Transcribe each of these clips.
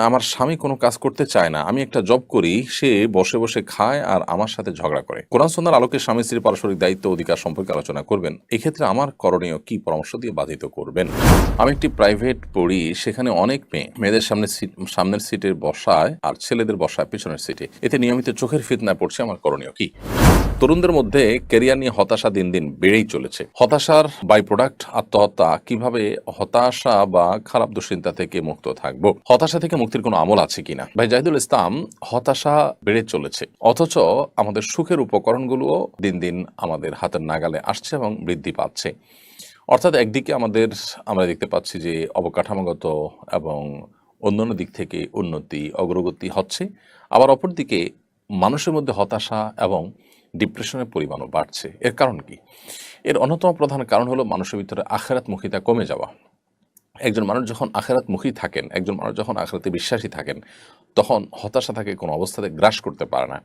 বলেছেন আমার স্বামী কোনো কাজ করতে চায় না। আমি একটা জব করি, সে বসে বসে খায় আর আমার সাথে ঝগড়া করে। কোরআন সন্ন্যার আলোকে স্বামী স্ত্রীর পারস্পরিক দায়িত্ব অধিকার সম্পর্কে আলোচনা করবেন। এক্ষেত্রে আমার করণীয় কি পরামর্শ দিয়ে বাধিত করবেন? আমি একটি প্রাইভেট পড়ি, সেখানে অনেক মেয়ে, মেয়েদের সামনে সিট সামনের সিটের বসায় আর ছেলেদের বসায় পেছনের সিটে এতে নিয়মিত চোখের ফিতনায় পড়ছে, আমার করণীয় কি? তরুণদের মধ্যে কেরিয়ার নিয়ে হতাশা দিন দিন বেড়েই চলেছে। হতাশার বাই প্রোডাক্ট আত্মহত্যা, কীভাবে হতাশা বা খারাপ দুশ্চিন্তা থেকে মুক্ত থাকব? হতাশা থেকে মুক্তির কোনো আমল আছে কিনা? ভাই জাহিদুল ইসলাম, হতাশা বেড়ে চলেছে। অথচ আমাদের সুখের উপকরণগুলোও দিন দিন আমাদের হাতের নাগালে আসছে এবং বৃদ্ধি পাচ্ছে। অর্থাৎ একদিকে আমাদের, আমরা দেখতে পাচ্ছি যে অবকাঠামোগত এবং অন্যান্য দিক থেকে উন্নতি, অগ্রগতি হচ্ছে। আবার অপরদিকে মানুষের মধ্যে হতাশা এবং ডিপ্রেশনের পরিমাণও বাড়ছে। এর কারণ কি? এর অন্যতম প্রধান কারণ হলো মানুষের ভিতরে আখেরাত আখেরাতমুখিতা কমে যাওয়া। একজন মানুষ যখন আখেরাতমুখী থাকেন, একজন মানুষ যখন আখেরাতে বিশ্বাসী থাকেন, তখন হতাশা তাকে কোনো অবস্থাতে গ্রাস করতে পারে না।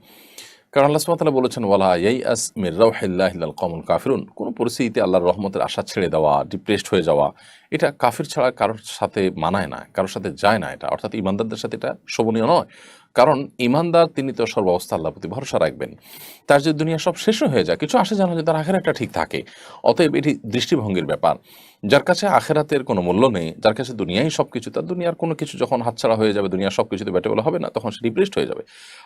কারণ আল্লাহ সুবহানাহু বলেছেন, ওয়ালা ইয়াই আস মির রাউহিল্লাহিল কমল কাফিরুন। কোনো পরিস্থিতিতে আল্লাহর রহমতের আশা ছেড়ে দেওয়া ডিপ্রেসড হয়ে যাওয়া, এটা কাফির ছাড়া কারোর সাথে মানায় না, কারোর সাথে যায় না এটা। অর্থাৎ ইমানদারদের সাথে এটা শোভনীয় নয়। কারণ ইমানদার তিনি তো সর্বাবস্থা আল্লাহ প্রতি ভরসা রাখবেন। তার যে দুনিয়া সব শেষ হয়ে যায়, কিছু আসে জানা যে তার আখের একটা ঠিক থাকে। অতএব এটি দৃষ্টিভঙ্গির ব্যাপার। যার কাছে আখেরাতের কোনো মূল্য নেই, যার কাছে দুনিয়াই সব কিছু তার দুনিয়ার কোনো কিছু যখন হাতছাড়া হয়ে যাবে দুনিয়ার সব কিছুতে ব্যাটে বলা হবে না, তখন সে ডিপ্রেসড হয়ে যাবে।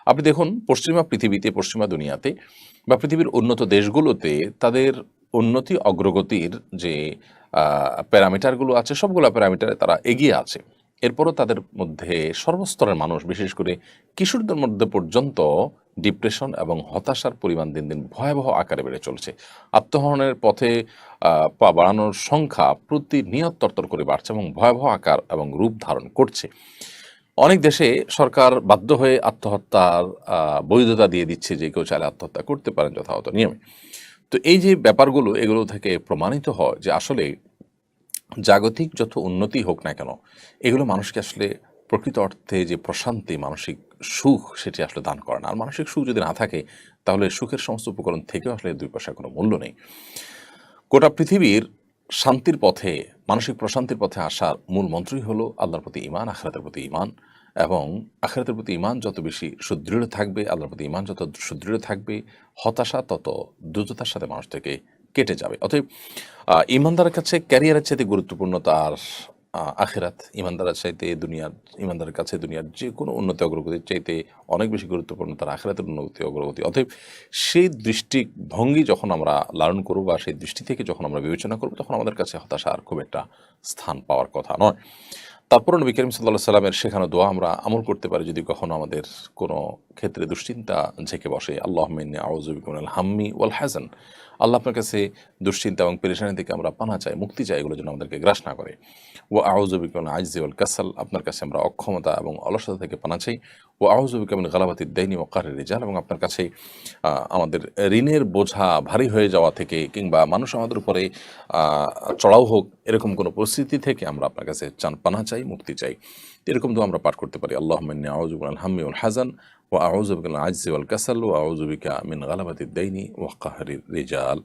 আপনি দেখুন, পশ্চিমা পৃথিবীতে, পশ্চিমা দুনিয়াতে বা পৃথিবীর উন্নত দেশগুলোতে তাদের উন্নতি অগ্রগতির যে প্যারামিটারগুলো আছে, সবগুলো প্যারামিটারে তারা এগিয়ে আছে। এরপরও তাদের মধ্যে সর্বস্তরের মানুষ, বিশেষ করে কিশোরদের মধ্যে পর্যন্ত ডিপ্রেশন এবং হতাশার পরিমাণ দিন দিন ভয়াবহ আকারে বেড়ে চলছে। আত্মহরণের পথে পা বাড়ানোর সংখ্যা প্রতিনিয়ত তরতর করে বাড়ছে এবং ভয়াবহ আকার এবং রূপ ধারণ করছে। অনেক দেশে সরকার বাধ্য হয়ে আত্মহত্যার বৈধতা দিয়ে দিচ্ছে যে কেউ চাইলে আত্মহত্যা করতে পারেন যথাযথ নিয়মে। তো এই যে ব্যাপারগুলো, এগুলো থেকে প্রমাণিত হয় যে আসলে জাগতিক যত উন্নতি হোক না কেন, এগুলো মানুষকে আসলে প্রকৃত অর্থে যে প্রশান্তি, মানসিক সুখ, সেটি আসলে দান করে না। আর মানসিক সুখ যদি না থাকে, তাহলে সুখের সমস্ত উপকরণ থেকেও আসলে দুই পয়সার কোনো মূল্য নেই। গোটা পৃথিবীর শান্তির পথে, মানসিক প্রশান্তির পথে আসার মূল মন্ত্রই হলো আল্লাহর প্রতি ইমান আখরাতের প্রতি ইমান এবং আখরাতের প্রতি ইমান যত বেশি সুদৃঢ় থাকবে, আল্লাহর প্রতি ইমান যত সুদৃঢ় থাকবে, হতাশা তত দ্রুততার সাথে মানুষ থেকে কেটে যাবে। অতএব ইমানদারের কাছে ক্যারিয়ারের চাইতে গুরুত্বপূর্ণ তার আখেরাত। ইমানদারের চাইতে দুনিয়ার, ইমানদারের কাছে দুনিয়ার যে কোনো উন্নতি অগ্রগতির চাইতে অনেক বেশি গুরুত্বপূর্ণ তার আখেরাতের উন্নতি অগ্রগতি। অতএব, সেই দৃষ্টিভঙ্গি যখন আমরা লালন করব বা সেই দৃষ্টি থেকে যখন আমরা বিবেচনা করব, তখন আমাদের কাছে হতাশা আর খুব একটা স্থান পাওয়ার কথা নয়। তারপর নবী করিম সাল্লাহ সাল্লামের শেখানো দোয়া আমরা আমল করতে পারি যদি কখনো আমাদের কোনো ক্ষেত্রে দুশ্চিন্তা ঝেঁকে বসে। আল্লাহ আল হাম্মি ওয়াল হাসান আল্লাহ আপনার কাছে দুশ্চিন্তা এবং পেরেশানি থেকে আমরা পানা চাই, মুক্তি চাই এগুলো যেন আমাদেরকে গ্রাস না করে। ও আউজবিকন আইজিউল কাসাল, আপনার কাছে আমরা অক্ষমতা এবং অলসতা থেকে পানা চাই। ও আউজবিকামিন গালাবাতি দেয়নি ও কারের রেজাল, এবং আপনার কাছে আমাদের ঋণের বোঝা ভারী হয়ে যাওয়া থেকে কিংবা মানুষ আমাদের উপরে চড়াও হোক, এরকম কোনো পরিস্থিতি থেকে আমরা আপনার কাছে চান পানা চাই, মুক্তি চাই। এরকম তো আমরা পাঠ করতে পারি। আল্লাহ মিন্নি আউজুবুল হাম্মি উল হাজান ও আউজবিকাল আইজি ওয়াল কাসাল ও আউজবিকা মিন গালাবাতি দেয়নি ও কাহারির রেজাল।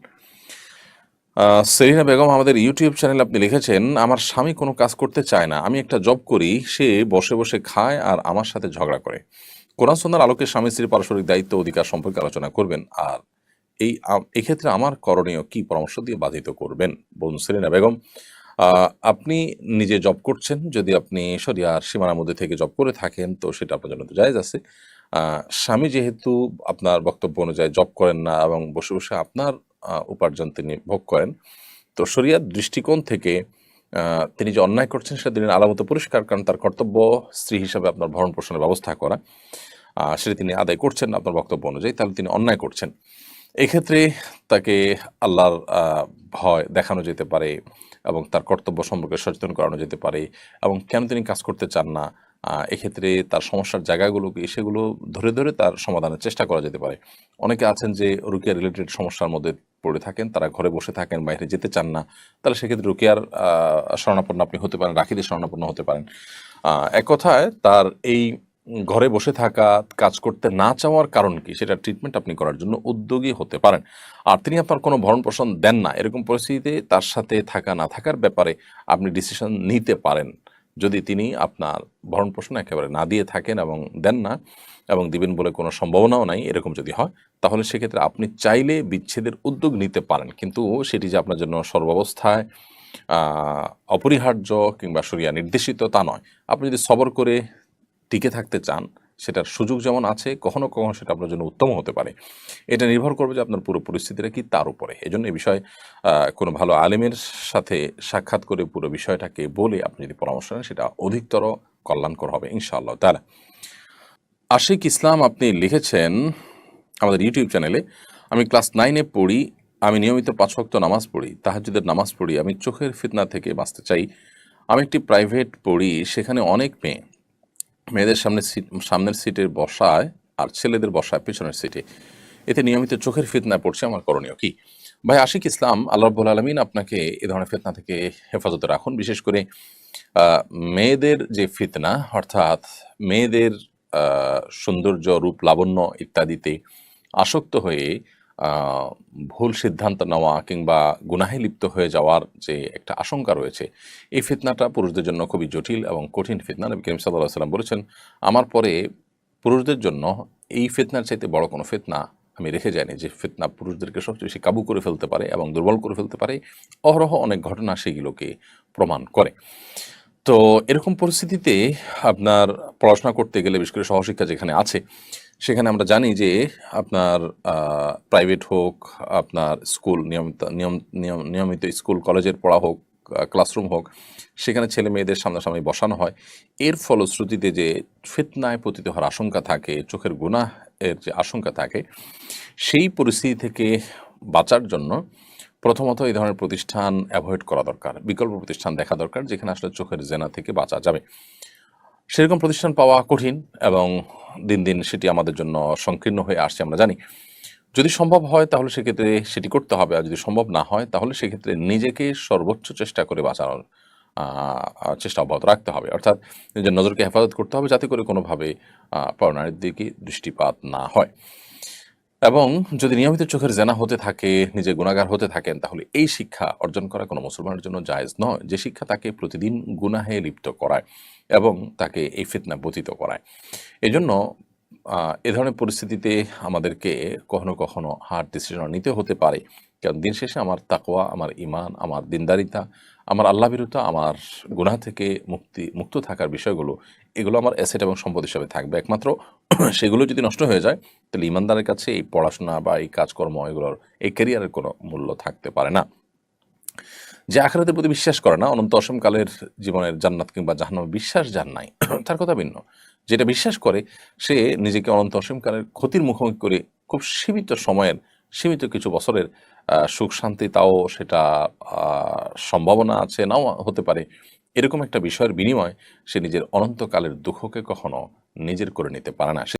সেরিনা বেগম, আমাদের ইউটিউব চ্যানেল আপনি লিখেছেন, আমার স্বামী কোনো কাজ করতে চায় না। আমি একটা জব করি, সে বসে বসে খায় আর আমার সাথে ঝগড়া করে। কোরআন সন্ন্যার আলোকে স্বামী স্ত্রীর পারস্পরিক দায়িত্ব, অধিকার সম্পর্কে আলোচনা করবেন। আর এই এক্ষেত্রে আমার করণীয় কি পরামর্শ দিয়ে বাধিত করবেন? বলুন সেরিনা বেগম আপনি নিজে জব করছেন, যদি আপনি সরিয়ার সীমানার মধ্যে থেকে জব করে থাকেন, তো সেটা আপনার জন্য তো জায়জ আছে। স্বামী যেহেতু আপনার বক্তব্য অনুযায়ী জব করেন না এবং বসে বসে আপনার উপার্জন তিনি ভোগ করেন, তো শরিয়ার দৃষ্টিকোণ থেকে তিনি যে অন্যায় করছেন সেটা তিনি আলামত পরিষ্কার কারণ তার কর্তব্য স্ত্রী হিসাবে আপনার ভরণ পোষণের ব্যবস্থা করা। সেটা তিনি আদায় করছেন আপনার বক্তব্য অনুযায়ী, তাহলে তিনি অন্যায় করছেন। এক্ষেত্রে তাকে আল্লাহর ভয় দেখানো যেতে পারে এবং তার কর্তব্য সম্পর্কে সচেতন করানো যেতে পারে এবং কেন তিনি কাজ করতে চান না এক্ষেত্রে তার সমস্যার জায়গাগুলোকে সেগুলো ধরে ধরে তার সমাধানের চেষ্টা করা যেতে পারে। অনেকে আছেন যে রুকিয়া রিলেটেড সমস্যার মধ্যে পড়ে থাকেন, তারা ঘরে বসে থাকেন, বাইরে যেতে চান না। তাহলে সেক্ষেত্রে রুকিয়ার শরণাপন্ন আপনি হতে পারেন, রাখিদের শরণাপন্ন হতে পারেন। এক কথায় তার এই ঘরে বসে থাকা, কাজ করতে না চাওয়ার কারণ কি? সেটা ট্রিটমেন্ট আপনি করার জন্য উদ্যোগী হতে পারেন। আর তিনি আপনার কোনো ভরণ পোষণ দেন না। এরকম পরিস্থিতিতে তার সাথে থাকা, না থাকার ব্যাপারে আপনি ডিসিশন নিতে পারেন। যদি তিনি আপনার ভরণ পোষণ একেবারে না দিয়ে থাকেন এবং দেন না এবং দিবেন বলে কোনো সম্ভাবনাও নাই, এরকম যদি হয়, তাহলে সেক্ষেত্রে আপনি চাইলে বিচ্ছেদের উদ্যোগ নিতে পারেন। কিন্তু সেটি যে আপনার জন্য সর্বাবস্থায় অপরিহার্য কিংবা সরিয়া নির্দেশিত তা নয়। আপনি যদি সবর করে টিকে থাকতে চান, সেটার সুযোগ যেমন আছে, কখনো কখনো সেটা আপনার জন্য উত্তম হতে পারে। এটা নির্ভর করবে যে আপনার পুরো পরিস্থিতিটা কি তার উপরে। এজন্য এই বিষয়ে কোনো ভালো আলেমের সাথে সাক্ষাৎ করে পুরো বিষয়টাকে বলে আপনি যদি পরামর্শ নেন, সেটা অধিকতর কল্যাণকর হবে ইনশাআল্লাহ তাহলে আশিক ইসলাম আপনি লিখেছেন আমাদের ইউটিউব চ্যানেলে আমি ক্লাস নাইনে পড়ি, আমি নিয়মিত পাঁচ ওয়াক্ত নামাজ পড়ি, তাহাজ্জুদের নামাজ পড়ি, আমি চোখের ফিতনা থেকে বাঁচতে চাই। আমি একটি প্রাইভেট পড়ি, সেখানে অনেক মেয়ে মেয়েদের সামনে সিট, সামনের সিটের বসায় আর ছেলেদের বসায় পিছনের সিটে। এতে নিয়মিত চোখের ফিতনা পড়ছে আমার করণীয় কি? ভাই আশিক ইসলাম, আল্লাহ রব্বুল আলমিন আপনাকে এ ধরনের ফিতনা থেকে হেফাজতে রাখুন। বিশেষ করে মেয়েদের যে ফিতনা, অর্থাৎ মেয়েদের সৌন্দর্য, রূপ, লাবণ্য ইত্যাদিতে আসক্ত হয়ে ভুল সিদ্ধান্ত নেওয়া কিংবা গুনাহে লিপ্ত হয়ে যাওয়ার যে একটা আশঙ্কা রয়েছে, এই ফিতনাটা পুরুষদের জন্য খুবই জটিল এবং কঠিন ফিতনা। নবী করিম সাল্লাহ সাল্লাম বলেছেন, আমার পরে পুরুষদের জন্য এই ফিতনার চাইতে বড় কোনো ফিতনা আমি রেখে যাইনি। যে ফিতনা পুরুষদেরকে সবচেয়ে বেশি কাবু করে ফেলতে পারে এবং দুর্বল করে ফেলতে পারে, অহরহ অনেক ঘটনা সেগুলোকে প্রমাণ করে। তো এরকম পরিস্থিতিতে আপনার পড়াশোনা করতে গেলে, বিশেষ করে সহশিক্ষা যেখানে আছে, সেখানে আমরা জানি যে আপনার প্রাইভেট হোক, আপনার স্কুল নিয়মিত, নিয়ম, নিয়ম- নিয়মিত স্কুল কলেজের পড়া হোক ক্লাসরুম হোক, সেখানে ছেলে মেয়েদের সামনাসামনি বসানো হয়। এর ফলশ্রুতিতে যে ফিতনায় পতিত হওয়ার আশঙ্কা থাকে, চোখের গুনাহ এর যে আশঙ্কা থাকে, সেই পরিস্থিতি থেকে বাঁচার জন্য প্রথমত এই ধরনের প্রতিষ্ঠান অ্যাভয়েড করা দরকার বিকল্প প্রতিষ্ঠান দেখা দরকার যেখানে আসলে চোখের জেনা থেকে বাঁচা যাবে। সেরকম প্রতিষ্ঠান পাওয়া কঠিন এবং দিন দিন সেটি আমাদের জন্য সংকীর্ণ হয়ে আসছে আমরা জানি। যদি সম্ভব হয় তাহলে সেক্ষেত্রে সেটি করতে হবে আর যদি সম্ভব না হয় তাহলে সেক্ষেত্রে নিজেকে সর্বোচ্চ চেষ্টা করে বাঁচানোর চেষ্টা অব্যাহত রাখতে হবে। অর্থাৎ নিজের নজরকে হেফাজত করতে হবে যাতে করে কোনোভাবে আহ, দিকে দৃষ্টিপাত না হয়। এবং যদি নিয়মিত চোখের জেনা হতে থাকে নিজে গুণাগার হতে থাকেন, তাহলে এই শিক্ষা অর্জন করা কোনো মুসলমানের জন্য জায়েজ নয়। যে শিক্ষা তাকে প্রতিদিন গুনাহে লিপ্ত করায় এবং তাকে এই ফিতনা বতিত করায়। এজন্য এ ধরনের পরিস্থিতিতে আমাদেরকে কখনো কখনো হার্ড ডিসিশন নিতে হতে পারে। কারণ দিন শেষে আমার তাকোয়া আমার ইমান আমার দিনদারিতা, আমার আল্লাহ বিরুদ্ধ আমার গুনাহ থেকে মুক্তি, মুক্ত থাকার বিষয়গুলো, এগুলো আমার অ্যাসেট এবং সম্পদ হিসাবে থাকবে। একমাত্র সেগুলো যদি নষ্ট হয়ে যায়, তাহলে ইমানদারের কাছে এই পড়াশোনা বা এই কাজকর্ম এগুলোর, এই ক্যারিয়ারের কোনো মূল্য থাকতে পারে না। যে আখেরাতের প্রতি বিশ্বাস করে না, অনন্ত অসমকালের জীবনের জান্নাত কিংবা জাহান্নামে বিশ্বাস যার নাই, তার কথা ভিন্ন। যেটা বিশ্বাস করে, সে নিজেকে অনন্ত অসীমকালের ক্ষতির মুখোমুখি করে খুব সীমিত সময়ের, সীমিত কিছু বছরের সুখ শান্তি, তাও সেটা সম্ভাবনা আছে, নাও হতে পারে। এরকম একটা বিষয়ের বিনিময় সে নিজের অনন্তকালের দুঃখকে কখনো নিজের করে নিতে পারে না।